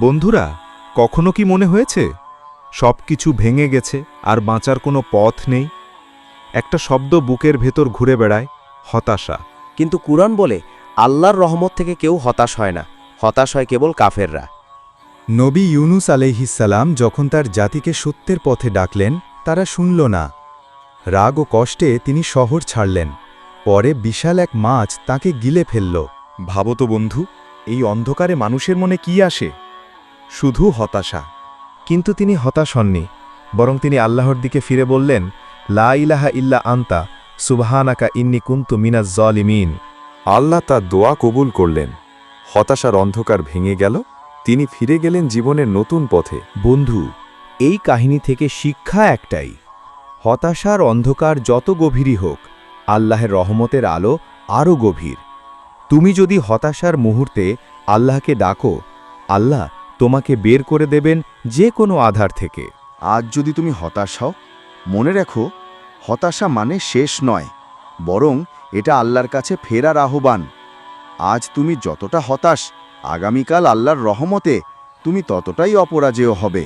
বন্ধুরা কখনো কি মনে হয়েছে? সব কিছু ভেঙে গেছে আর বাঁচার কোনো পথ নেই। একটা শব্দ বুকের ভেতর ঘুরে বেড়ায় হতাশা। কিন্তু কুরআন বলে আল্লাহর রহমত থেকে কেউ হতাশ হয় না। হতাশ হয় কেবল কাফেররা। নবী ইউনুস আলাইহিসাল্লাম যখন তার জাতিকে সত্যের পথে ডাকলেন তারা শুনল না। রাগ ও কষ্টে তিনি শহর ছাড়লেন। পরে বিশাল এক মাছ তাকে গিলে ফেলল। ভাবত বন্ধু এই অন্ধকারে মানুষের মনে কি আসে? শুধু হতাশা। কিন্তু তিনি হতাশ হননি বরং তিনি আল্লাহর দিকে ফিরে বললেন লা ইলাহা ইল্লা আন্তা সুবহানাকা ইন্নি কুন্তু মিনাজ জলিমিন। আল্লাহ তার দোয়া কবুল করলেন। হতাশার অন্ধকার ভেঙে গেল তিনি ফিরে গেলেন জীবনের নতুন পথে। বন্ধু এই কাহিনী থেকে শিক্ষা একটাই। হতাশার অন্ধকার যত গভীরই হোক আল্লাহের রহমতের আলো আরও গভীর। তুমি যদি হতাশার মুহূর্তে আল্লাহকে ডাকো আল্লাহ তোমাকে বের করে দেবেন যে কোনো আধার থেকে। আজ যদি তুমি হতাশ হও, মনে রেখো, হতাশা মানে শেষ নয়, বরং এটা আল্লাহর কাছে ফেরার আহ্বান। আজ তুমি যতটা হতাশ, আগামীকাল আল্লাহর রহমতে তুমি ততটাই অপরাজেয় হবে।